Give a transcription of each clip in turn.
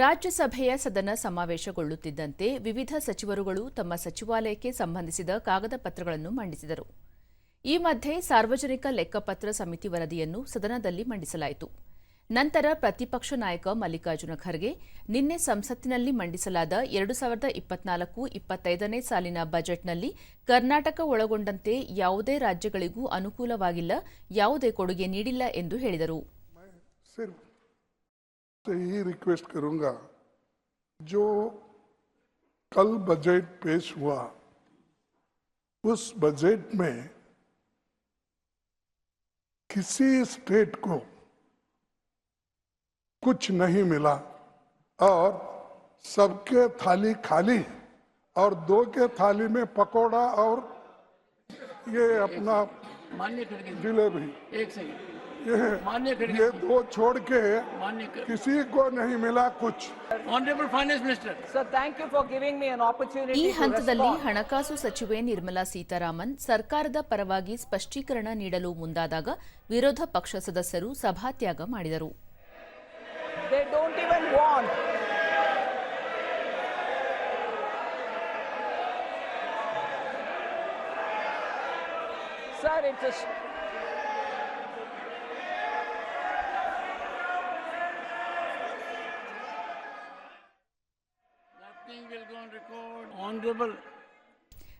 ರಾಜ್ಯಸಭೆಯ ಸದನ ಸಮಾವೇಶಗೊಳ್ಳುತ್ತಿದ್ದಂತೆ ವಿವಿಧ ಸಚಿವರುಗಳು ತಮ್ಮ ಸಚಿವಾಲಯಕ್ಕೆ ಸಂಬಂಧಿಸಿದ ಕಾಗದ ಪತ್ರಗಳನ್ನು ಮಂಡಿಸಿದರು. ಈ ಮಧ್ಯೆ ಸಾರ್ವಜನಿಕ ಲೆಕ್ಕಪತ್ರ ಸಮಿತಿ ವರದಿಯನ್ನು ಸದನದಲ್ಲಿ ಮಂಡಿಸಲಾಯಿತು. ನಂತರ ಪ್ರತಿಪಕ್ಷ ನಾಯಕ ಮಲ್ಲಿಕಾರ್ಜುನ ಖರ್ಗೆ ನಿನ್ನೆ ಸಂಸತ್ತಿನಲ್ಲಿ ಮಂಡಿಸಲಾದ ಎರಡು ಸಾವಿರದ ಇಪ್ಪತ್ನಾಲ್ಕು ಇಪ್ಪತ್ತೈದನೇ ಸಾಲಿನ ಬಜೆಟ್ನಲ್ಲಿ ಕರ್ನಾಟಕ ಒಳಗೊಂಡಂತೆ ಯಾವುದೇ ರಾಜ್ಯಗಳಿಗೂ ಅನುಕೂಲವಾಗಿಲ್ಲ, ಯಾವುದೇ ಕೊಡುಗೆ ನೀಡಿಲ್ಲ ಎಂದು ಹೇಳಿದರು. से ही रिक्वेस्ट करूँगा जो कल बजट पेश हुआ उस बजट में किसी स्टेट को कुछ नहीं मिला और सबके थाली खाली और दो के थाली में पकोड़ा और ये अपना जिलेबी। एक सेकंड ये मान्य खड़गे ये दो छोड़ के मान्य किसी को नहीं मिला कुछ honourable finance minister Sir, thank you for giving me an opportunity ಈ to ಹಂತದಲ್ಲಿ respond. ಹಣಕಾಸು ಸಚಿವೆ ನಿರ್ಮಲಾ ಸೀತಾರಾಮನ್ ಸರ್ಕಾರದ ಪರವಾಗಿ ಸ್ಪಷ್ಟೀಕರಣ ನೀಡಲು ಮುಂದಾದಾಗ ವಿರೋಧ ಪಕ್ಷ ಸದಸ್ಯರು ಸಭಾತ್ಯಾಗ ಮಾಡಿದರು They don't even want. Sir, it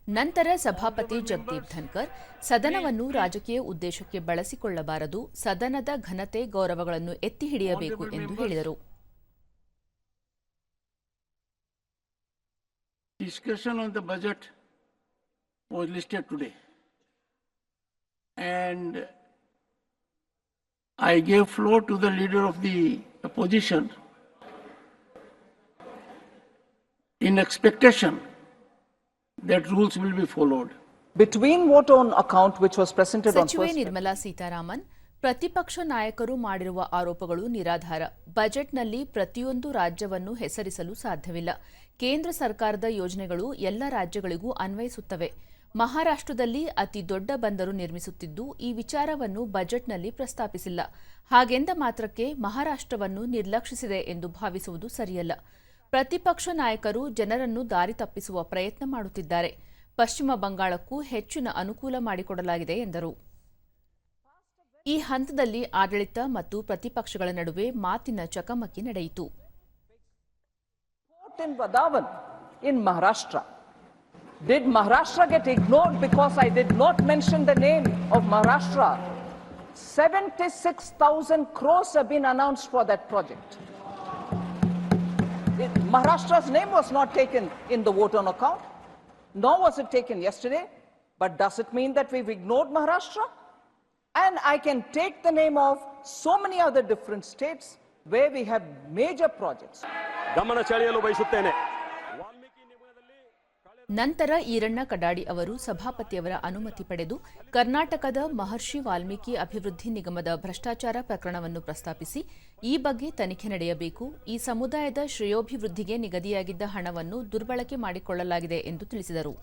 ನಂತರ ಸಭಾಪತಿ ಜಗದೀಪ್ ಧನ್ಕರ್ ಸದನವನ್ನು ರಾಜಕೀಯ ಉದ್ದೇಶಕ್ಕೆ ಬಳಸಿಕೊಳ್ಳಬಾರದು ಸದನದ ಘನತೆ ಗೌರವಗಳನ್ನು ಎತ್ತಿ ಹಿಡಿಯಬೇಕು ಎಂದು ಹೇಳಿದರು. Discussion on the budget was listed today and I gave floor to the leader of the opposition in expectation that rules will be followed. between what on account which was presented on first. Nirmala Sitharaman ಪ್ರತಿಪಕ್ಷ ನಾಯಕರು ಮಾಡಿರುವ ಆರೋಪಗಳು ನಿರಾಧಾರ ಬಜೆಟ್ನಲ್ಲಿ ಪ್ರತಿಯೊಂದು ರಾಜ್ಯವನ್ನು ಹೆಸರಿಸಲು ಸಾಧ್ಯವಿಲ್ಲ ಕೇಂದ್ರ ಸರ್ಕಾರದ ಯೋಜನೆಗಳು ಎಲ್ಲ ರಾಜ್ಯಗಳಿಗೂ ಅನ್ವಯಿಸುತ್ತವೆ ಮಹಾರಾಷ್ಟ್ರದಲ್ಲಿ ಅತಿ ದೊಡ್ಡ ಬಂದರು ನಿರ್ಮಿಸುತ್ತಿದ್ದು ಈ ವಿಚಾರವನ್ನು ಬಜೆಟ್ನಲ್ಲಿ ಪ್ರಸ್ತಾಪಿಸಿಲ್ಲ ಹಾಗೆಂದ ಮಾತ್ರಕ್ಕೆ ಮಹಾರಾಷ್ಟ್ರವನ್ನು ನಿರ್ಲಕ್ಷಿಸಿದೆ ಎಂದು ಭಾವಿಸುವುದು ಸರಿಯಲ್ಲ ಪ್ರತಿಪಕ್ಷ ನಾಯಕರು ಜನರನ್ನು ದಾರಿ ತಪ್ಪಿಸುವ ಪ್ರಯತ್ನ ಮಾಡುತ್ತಿದ್ದಾರೆ ಪಶ್ಚಿಮ ಬಂಗಾಳಕ್ಕೂ ಹೆಚ್ಚಿನ ಅನುಕೂಲ ಮಾಡಿಕೊಡಲಾಗಿದೆ ಎಂದರು ಈ ಹಂತದಲ್ಲಿ ಆಡಳಿತ ಮತ್ತು ಪ್ರತಿಪಕ್ಷಗಳ ನಡುವೆ ಮಾತಿನ ಚಕಮಕಿ ನಡೆಯಿತು in Maharashtra. Did Maharashtra get ignored because I did not mention the name of Maharashtra? 76,000 crores have been announced for that project. It- Maharashtra's name was not taken in the vote on account, nor was it taken yesterday. But does it mean that we've ignored Maharashtra? And I can take the name of so many other different states where we have major projects. ಗಮನ ಸೆಳೆಯಲು ಬಯಸುತ್ತೇನೆ ವಾಲ್ಮೀಕಿ ನಿಗಮದಲ್ಲಿ ನಂತರ ಈರಣ್ಣ ಕಡಾಡಿ ಅವರು ಸಭಾಪತಿಯವರ ಅನುಮತಿ ಪಡೆದು ಕರ್ನಾಟಕದ ಮಹರ್ಷಿ ವಾಲ್ಮೀಕಿ ಅಭಿವೃದ್ಧಿ ನಿಗಮದ ಭ್ರಷ್ಟಾಚಾರ ಪ್ರಕರಣವನ್ನು ಪ್ರಸ್ತಾಪಿಸಿ, ಈ ಬಗ್ಗೆ ತನಿಖೆ ನಡೆಯಬೇಕು, ಈ ಸಮುದಾಯದ ಶ್ರೇಯೋಭಿವೃದ್ಧಿಗೆ ನಿಗದಿಯಾಗಿದ್ದ ಹಣವನ್ನು ದುರ್ಬಳಕೆ ಮಾಡಿಕೊಳ್ಳಲಾಗಿದೆ ಎಂದು ತಿಳಿಸಿದರು.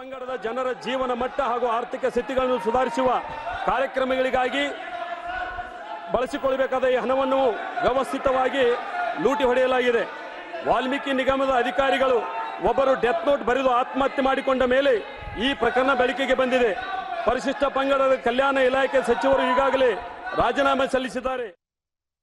ಪಂಗಡದ ಜನರ ಜೀವನ ಮಟ್ಟ ಹಾಗೂ ಆರ್ಥಿಕ ಸ್ಥಿತಿಗಳನ್ನು ಸುಧಾರಿಸುವ ಕಾರ್ಯಕ್ರಮಗಳಿಗಾಗಿ ಬಳಸಿಕೊಳ್ಳಬೇಕಾದ ಈ ಹಣವನ್ನು ವ್ಯವಸ್ಥಿತವಾಗಿ ಲೂಟಿ ಹೊಡೆಯಲಾಗಿದೆ. ವಾಲ್ಮೀಕಿ ನಿಗಮದ ಅಧಿಕಾರಿಗಳು ಒಬ್ಬರು ಡೆತ್ ನೋಟ್ ಬರೆದು ಆತ್ಮಹತ್ಯೆ ಮಾಡಿಕೊಂಡ ಮೇಲೆ ಈ ಪ್ರಕರಣ ಬೆಳಕಿಗೆ ಬಂದಿದೆ. ಪರಿಶಿಷ್ಟ ಪಂಗಡದ ಕಲ್ಯಾಣ ಇಲಾಖೆ ಸಚಿವರು ಈಗಾಗಲೇ ರಾಜೀನಾಮೆ ಸಲ್ಲಿಸಿದ್ದಾರೆ.